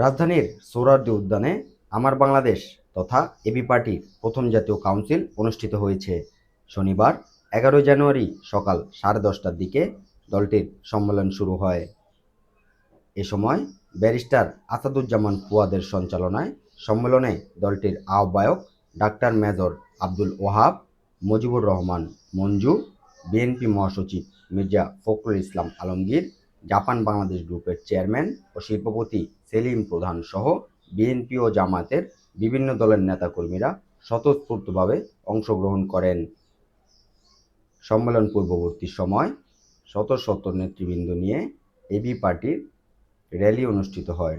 রাজধানীর সোহরাওয়ার্দী উদ্যানে আমার বাংলাদেশ তথা এবি পার্টির প্রথম জাতীয় কাউন্সিল অনুষ্ঠিত হয়েছে। শনিবার, এগারোই জানুয়ারি সকাল সাড়ে দশটার দিকে দলটির সম্মেলন শুরু হয়। এ সময় ব্যারিস্টার আসাদুজ্জামান ফুয়াদের সঞ্চালনায় সম্মেলনে দলটির আহ্বায়ক doctor major Abdul Wahab Mujibur Rahman Manju BNP মহাসচিব মির্জা ফখরুল ইসলাম আলমগীর, জাপান বাংলাদেশ গ্রুপের চেয়ারম্যান ও শিল্পপতি সেলিম প্রধান সহ বিএনপি ও জামাতের বিভিন্ন দলের নেতাকর্মীরা স্বতঃস্ফূর্তভাবে অংশগ্রহণ করেন। সম্মেলন পূর্ববর্তী সময় শত শত নেতৃবৃন্দ নিয়ে এবি পার্টির র্যালি অনুষ্ঠিত হয়।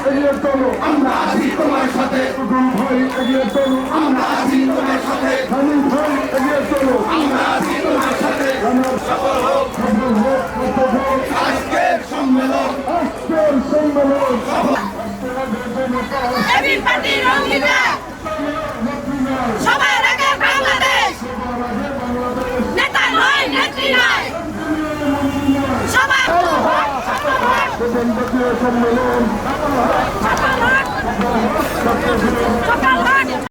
এগিয়ে চলো আমরা আছি তোমার সাথে। টুটুল ভাই এগিয়ে চলো। আমরা আছি তোমার সাথে। হানিফ ভাই এগিয়ে চলো। আমরা আছি তোমার সাথে। আমার সফল হোক। সফল হোক সফল হোক। আজকের সম্মেলন। আজকের সম্মেলন। এবি পার্টির অঙ্গীকার সবার আগে বাংলাদেশ। নেতা নয় নেত্রী নয় সবার প্রধান জাতীয় সম্মেলন